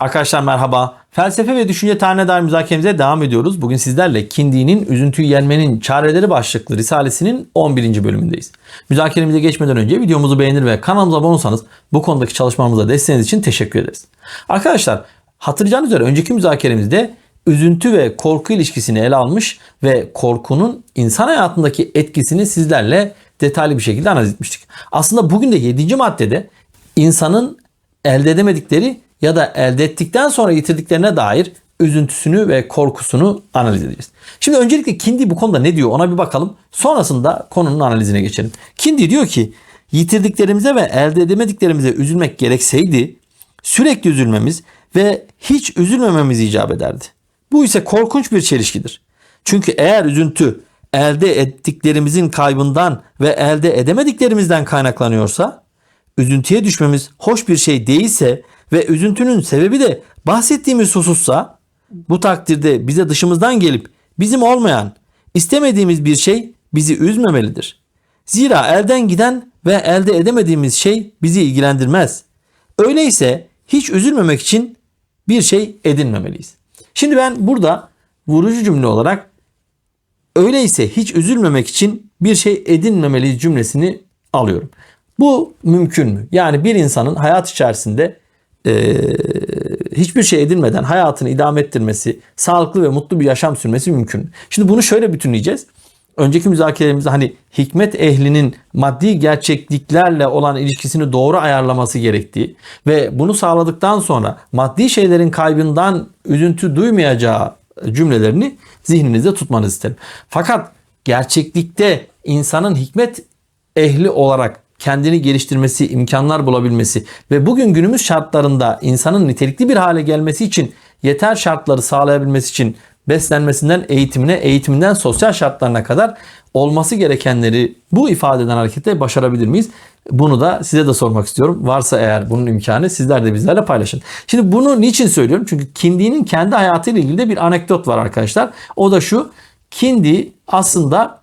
Arkadaşlar merhaba. Felsefe ve düşünce tarihine dair müzakeremize devam ediyoruz. Bugün sizlerle Kindi'nin Üzüntüyü Yenmenin Çareleri başlıklı Risalesinin 11. bölümündeyiz. Müzakeremize geçmeden önce videomuzu beğenir ve kanalımıza abone olursanız bu konudaki çalışmalarımıza desteğiniz için teşekkür ederiz. Arkadaşlar hatırlayacağınız üzere önceki müzakeremizde üzüntü ve korku ilişkisini ele almış ve korkunun insan hayatındaki etkisini sizlerle detaylı bir şekilde analiz etmiştik. Aslında bugün de 7. maddede insanın elde edemedikleri ya da elde ettikten sonra yitirdiklerine dair üzüntüsünü ve korkusunu analiz edeceğiz. Şimdi öncelikle Kindi bu konuda ne diyor ona bir bakalım. Sonrasında konunun analizine geçelim. Kindi diyor ki yitirdiklerimize ve elde edemediklerimize üzülmek gerekseydi sürekli üzülmemiz ve hiç üzülmememiz icap ederdi. Bu ise korkunç bir çelişkidir. Çünkü eğer üzüntü elde ettiklerimizin kaybından ve elde edemediklerimizden kaynaklanıyorsa üzüntüye düşmemiz hoş bir şey değilse ve üzüntünün sebebi de bahsettiğimiz husussa bu takdirde bize dışımızdan gelip bizim olmayan, istemediğimiz bir şey bizi üzmemelidir. Zira elden giden ve elde edemediğimiz şey bizi ilgilendirmez. Öyleyse hiç üzülmemek için bir şey edinmemeliyiz. Şimdi ben burada vurucu cümle olarak öyleyse hiç üzülmemek için bir şey edinmemeliyiz cümlesini alıyorum. Bu mümkün mü? Yani bir insanın hayat içerisinde e, hiçbir şey edinmeden hayatını idame ettirmesi, sağlıklı ve mutlu bir yaşam sürmesi mümkün. mü? Şimdi bunu şöyle bütünleyeceğiz. Önceki müzakerelerimizde hani hikmet ehlinin maddi gerçekliklerle olan ilişkisini doğru ayarlaması gerektiği ve bunu sağladıktan sonra maddi şeylerin kaybından üzüntü duymayacağı cümlelerini zihninizde tutmanızı isterim. Fakat gerçeklikte insanın hikmet ehli olarak kendini geliştirmesi, imkanlar bulabilmesi ve bugün günümüz şartlarında insanın nitelikli bir hale gelmesi için yeter şartları sağlayabilmesi için beslenmesinden eğitimine, eğitiminden sosyal şartlarına kadar olması gerekenleri bu ifadeden hareketle başarabilir miyiz? Bunu da size de sormak istiyorum. Varsa eğer bunun imkanı sizler de bizlerle paylaşın. Şimdi bunu niçin söylüyorum? Çünkü Kindi'nin kendi hayatıyla ilgili de bir anekdot var arkadaşlar. O da şu. Kindi aslında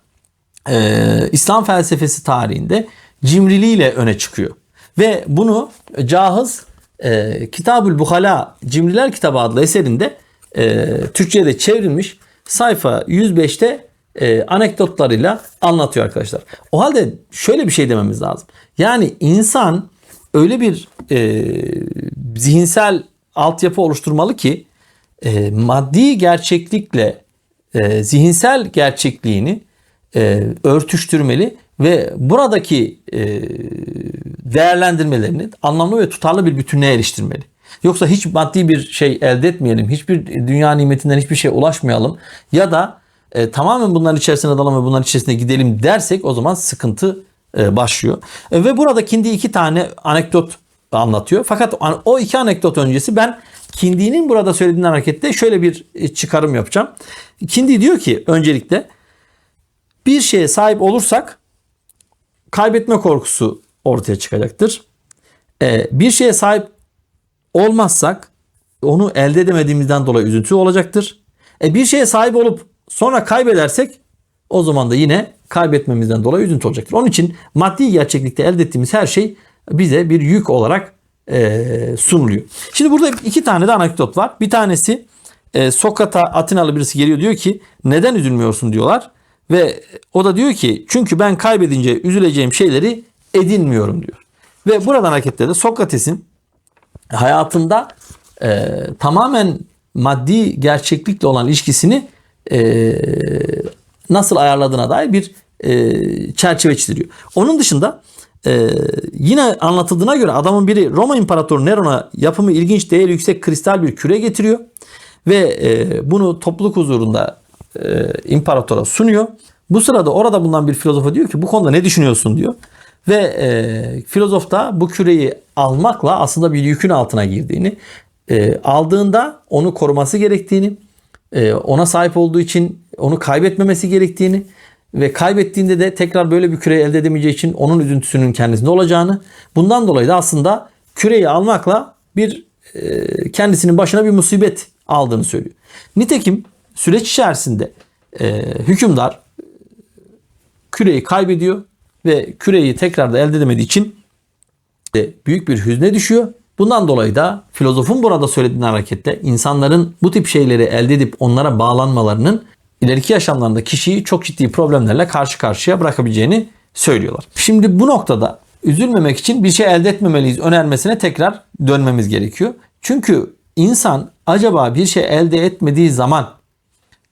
e, İslam felsefesi tarihinde cimriliğiyle öne çıkıyor. Ve bunu Cahız e, Kitabül Buhala Cimriler Kitabı adlı eserinde e, Türkçe'de çevrilmiş sayfa 105'te e, anekdotlarıyla anlatıyor arkadaşlar. O halde şöyle bir şey dememiz lazım. Yani insan öyle bir e, zihinsel altyapı oluşturmalı ki e, maddi gerçeklikle e, zihinsel gerçekliğini e, örtüştürmeli ve buradaki e, değerlendirmelerini anlamlı ve tutarlı bir bütünlüğe eriştirmeli. Yoksa hiç maddi bir şey elde etmeyelim, hiçbir dünya nimetinden hiçbir şeye ulaşmayalım ya da e, tamamen bunların içerisine dalalım ve bunların içerisine gidelim dersek o zaman sıkıntı e, başlıyor. E, ve burada Kindi iki tane anekdot anlatıyor. Fakat o iki anekdot öncesi ben Kindi'nin burada söylediğinden hareketle şöyle bir e, çıkarım yapacağım. Kindi diyor ki öncelikle bir şeye sahip olursak kaybetme korkusu ortaya çıkacaktır. Ee, bir şeye sahip olmazsak onu elde edemediğimizden dolayı üzüntü olacaktır. E, bir şeye sahip olup sonra kaybedersek o zaman da yine kaybetmemizden dolayı üzüntü olacaktır. Onun için maddi gerçeklikte elde ettiğimiz her şey bize bir yük olarak e, sunuluyor. Şimdi burada iki tane de anekdot var. Bir tanesi e, Sokrat'a Atinalı birisi geliyor diyor ki neden üzülmüyorsun diyorlar. Ve o da diyor ki çünkü ben kaybedince üzüleceğim şeyleri edinmiyorum diyor. Ve buradan hareketle de Sokrates'in hayatında e, tamamen maddi gerçeklikle olan ilişkisini e, nasıl ayarladığına dair bir e, çerçeve çiziyor. Onun dışında e, yine anlatıldığına göre adamın biri Roma İmparatoru Neron'a yapımı ilginç değeri yüksek kristal bir küre getiriyor. Ve e, bunu topluluk huzurunda e, imparatora sunuyor. Bu sırada orada bulunan bir filozofa diyor ki bu konuda ne düşünüyorsun diyor. Ve e, filozof da bu küreyi almakla aslında bir yükün altına girdiğini, e, aldığında onu koruması gerektiğini, e, ona sahip olduğu için onu kaybetmemesi gerektiğini ve kaybettiğinde de tekrar böyle bir küreyi elde edemeyeceği için onun üzüntüsünün kendisinde olacağını, bundan dolayı da aslında küreyi almakla bir e, kendisinin başına bir musibet aldığını söylüyor. Nitekim süreç içerisinde e, hükümdar küreyi kaybediyor ve küreyi tekrar da elde edemediği için de büyük bir hüzne düşüyor Bundan dolayı da filozofun burada söylediğine hareketle insanların bu tip şeyleri elde edip onlara bağlanmalarının ileriki yaşamlarında kişiyi çok ciddi problemlerle karşı karşıya bırakabileceğini söylüyorlar. Şimdi bu noktada üzülmemek için bir şey elde etmemeliyiz önermesine tekrar dönmemiz gerekiyor. Çünkü insan acaba bir şey elde etmediği zaman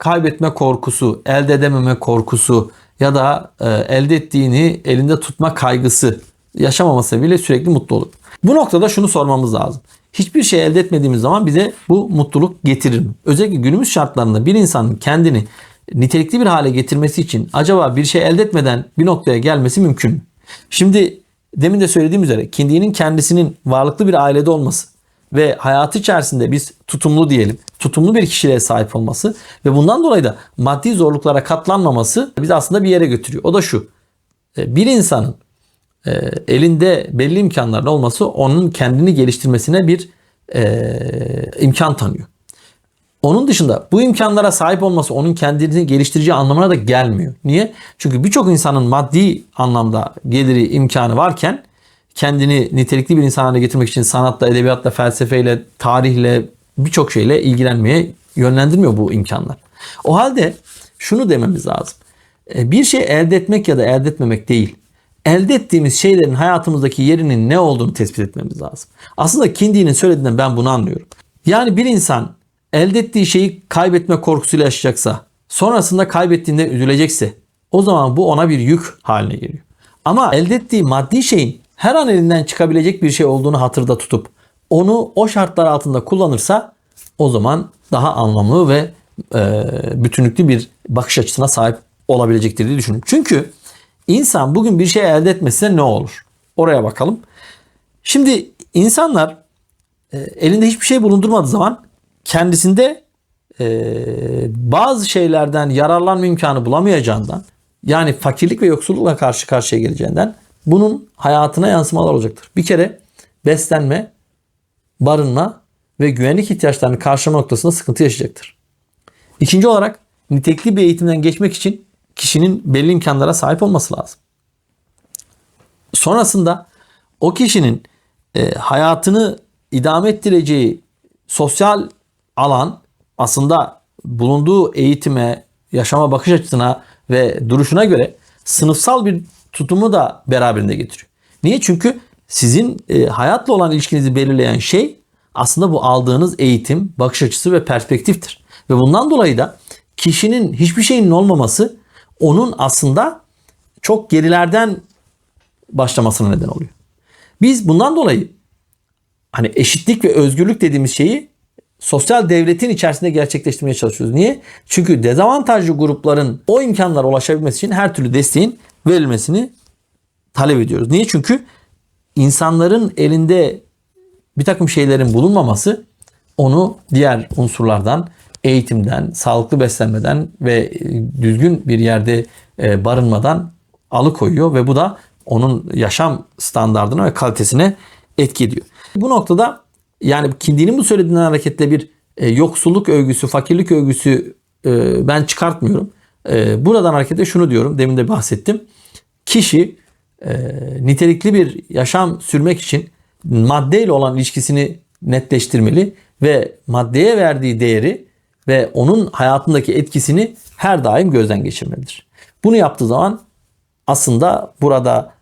kaybetme korkusu, elde edememe korkusu ya da e, elde ettiğini elinde tutma kaygısı yaşamaması bile sürekli mutlu olur. Bu noktada şunu sormamız lazım. Hiçbir şey elde etmediğimiz zaman bize bu mutluluk getirir mi? Özellikle günümüz şartlarında bir insanın kendini nitelikli bir hale getirmesi için acaba bir şey elde etmeden bir noktaya gelmesi mümkün mü? Şimdi demin de söylediğim üzere Kindi'nin kendisinin varlıklı bir ailede olması ve hayatı içerisinde biz tutumlu diyelim, tutumlu bir kişiliğe sahip olması ve bundan dolayı da maddi zorluklara katlanmaması bizi aslında bir yere götürüyor. O da şu. e, Bir insanın e, elinde belli imkanların olması onun kendini geliştirmesine bir e, imkan tanıyor. Onun dışında bu imkanlara sahip olması onun kendini geliştireceği anlamına da gelmiyor. Niye? Çünkü birçok insanın maddi anlamda geliri, imkanı varken kendini nitelikli bir insan haline getirmek için sanatla, edebiyatla, felsefeyle, tarihle birçok şeyle ilgilenmeye yönlendirmiyor bu imkanlar. O halde şunu dememiz lazım. E, Bir şey elde etmek ya da elde etmemek değil. Elde ettiğimiz şeylerin hayatımızdaki yerinin ne olduğunu tespit etmemiz lazım. Aslında Kindi'nin söylediğinden ben bunu anlıyorum. Yani bir insan elde ettiği şeyi kaybetme korkusuyla yaşayacaksa, sonrasında kaybettiğinde üzülecekse o zaman bu ona bir yük haline geliyor. Ama elde ettiği maddi şeyin her an elinden çıkabilecek bir şey olduğunu hatırda tutup onu o şartlar altında kullanırsa o zaman daha anlamlı ve e, bütünlüklü bir bakış açısına sahip olabilecektir diye düşünüyorum. Çünkü insan bugün bir şey elde etmese ne olur? Oraya bakalım. Şimdi insanlar e, elinde hiçbir şey bulundurmadığı zaman kendisinde e, bazı şeylerden yararlanma imkanı bulamayacağından yani fakirlik ve yoksullukla karşı karşıya geleceğinden bunun hayatına yansımalar olacaktır. Bir kere beslenme, barınma ve güvenlik ihtiyaçlarını karşılama noktasında sıkıntı yaşayacaktır. İkinci olarak nitelikli bir eğitimden geçmek için kişinin belli imkanlara sahip olması lazım. Sonrasında o kişinin e, hayatını idame ettireceği sosyal alan aslında bulunduğu eğitime, yaşama bakış açısına ve duruşuna göre sınıfsal bir tutumu da beraberinde getiriyor. Niye? Çünkü sizin e, hayatla olan ilişkinizi belirleyen şey aslında bu aldığınız eğitim, bakış açısı ve perspektiftir. Ve bundan dolayı da kişinin hiçbir şeyinin olmaması onun aslında çok gerilerden başlamasına neden oluyor. Biz bundan dolayı hani eşitlik ve özgürlük dediğimiz şeyi sosyal devletin içerisinde gerçekleştirmeye çalışıyoruz. Niye? Çünkü dezavantajlı grupların o imkanlara ulaşabilmesi için her türlü desteğin verilmesini talep ediyoruz. Niye? Çünkü insanların elinde bir takım şeylerin bulunmaması onu diğer unsurlardan, eğitimden, sağlıklı beslenmeden ve düzgün bir yerde e, barınmadan alıkoyuyor ve bu da onun yaşam standartına ve kalitesine etki ediyor. Bu noktada yani Kindi'nin bu söylediğinden hareketle bir e, yoksulluk övgüsü, fakirlik övgüsü e, ben çıkartmıyorum. E, buradan hareketle şunu diyorum, demin de bahsettim. Kişi e, nitelikli bir yaşam sürmek için maddeyle olan ilişkisini netleştirmeli ve maddeye verdiği değeri ve onun hayatındaki etkisini her daim gözden geçirmelidir. Bunu yaptığı zaman aslında burada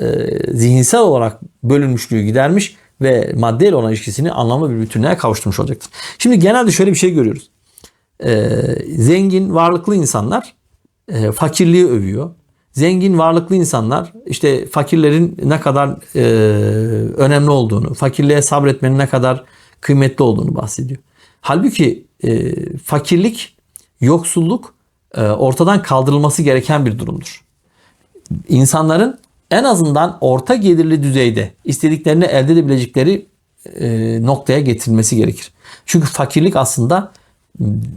e, zihinsel olarak bölünmüşlüğü gidermiş ve maddeyle olan ilişkisini anlamlı bir bütünlüğe kavuşturmuş olacaktır. Şimdi genelde şöyle bir şey görüyoruz. E, zengin, varlıklı insanlar e, fakirliği övüyor. Zengin, varlıklı insanlar işte fakirlerin ne kadar e, önemli olduğunu, fakirliğe sabretmenin ne kadar kıymetli olduğunu bahsediyor. Halbuki e, fakirlik, yoksulluk e, ortadan kaldırılması gereken bir durumdur. İnsanların en azından orta gelirli düzeyde istediklerini elde edebilecekleri e, noktaya getirilmesi gerekir. Çünkü fakirlik aslında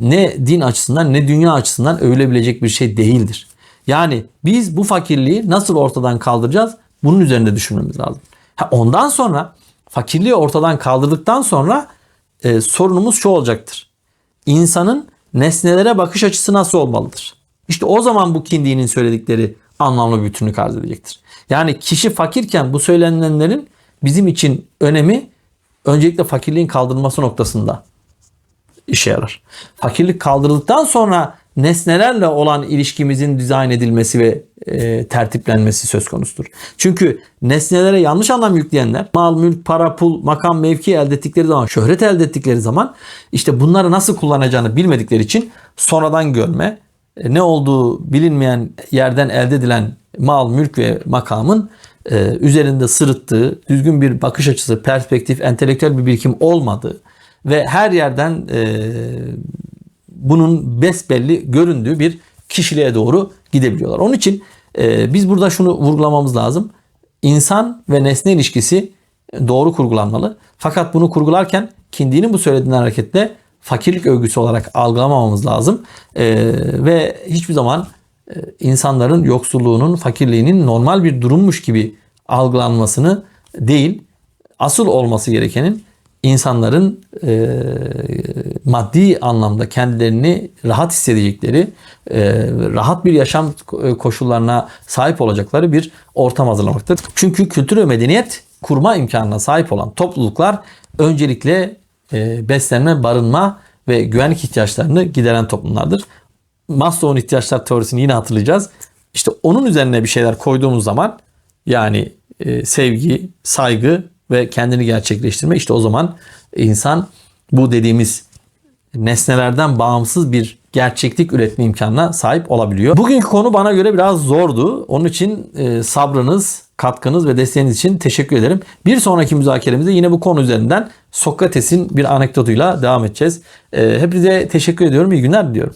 ne din açısından ne dünya açısından övülebilecek bir şey değildir. Yani biz bu fakirliği nasıl ortadan kaldıracağız? Bunun üzerinde düşünmemiz lazım. Ha, ondan sonra fakirliği ortadan kaldırdıktan sonra e, sorunumuz şu olacaktır. İnsanın nesnelere bakış açısı nasıl olmalıdır? İşte o zaman bu Kindi'nin söyledikleri anlamlı bir bütünlük arz edecektir. Yani kişi fakirken bu söylenenlerin bizim için önemi öncelikle fakirliğin kaldırılması noktasında işe yarar. Fakirlik kaldırıldıktan sonra nesnelerle olan ilişkimizin dizayn edilmesi ve e, tertiplenmesi söz konusudur. Çünkü nesnelere yanlış anlam yükleyenler mal, mülk, para, pul, makam, mevki elde ettikleri zaman, şöhret elde ettikleri zaman işte bunları nasıl kullanacağını bilmedikleri için sonradan görme, e, ne olduğu bilinmeyen yerden elde edilen mal, mülk ve makamın e, üzerinde sırıttığı, düzgün bir bakış açısı, perspektif, entelektüel bir birikim olmadığı ve her yerden e, bunun besbelli göründüğü bir kişiliğe doğru gidebiliyorlar. Onun için e, biz burada şunu vurgulamamız lazım. İnsan ve nesne ilişkisi doğru kurgulanmalı. Fakat bunu kurgularken Kindi'nin bu söylediğinden hareketle fakirlik övgüsü olarak algılamamamız lazım. E, ve hiçbir zaman e, insanların yoksulluğunun, fakirliğinin normal bir durummuş gibi algılanmasını değil, asıl olması gerekenin insanların e, maddi anlamda kendilerini rahat hissedecekleri, e, rahat bir yaşam koşullarına sahip olacakları bir ortam hazırlamaktır. Çünkü kültür ve medeniyet kurma imkanına sahip olan topluluklar öncelikle e, beslenme, barınma ve güvenlik ihtiyaçlarını gideren toplumlardır. Maslow'un ihtiyaçlar teorisini yine hatırlayacağız. İşte onun üzerine bir şeyler koyduğumuz zaman yani e, sevgi, saygı ve kendini gerçekleştirme işte o zaman insan bu dediğimiz nesnelerden bağımsız bir gerçeklik üretme imkanına sahip olabiliyor. Bugünkü konu bana göre biraz zordu. Onun için e, sabrınız, katkınız ve desteğiniz için teşekkür ederim. Bir sonraki müzakeremizde yine bu konu üzerinden Sokrates'in bir anekdotuyla devam edeceğiz. E, hepinize teşekkür ediyorum. İyi günler diliyorum.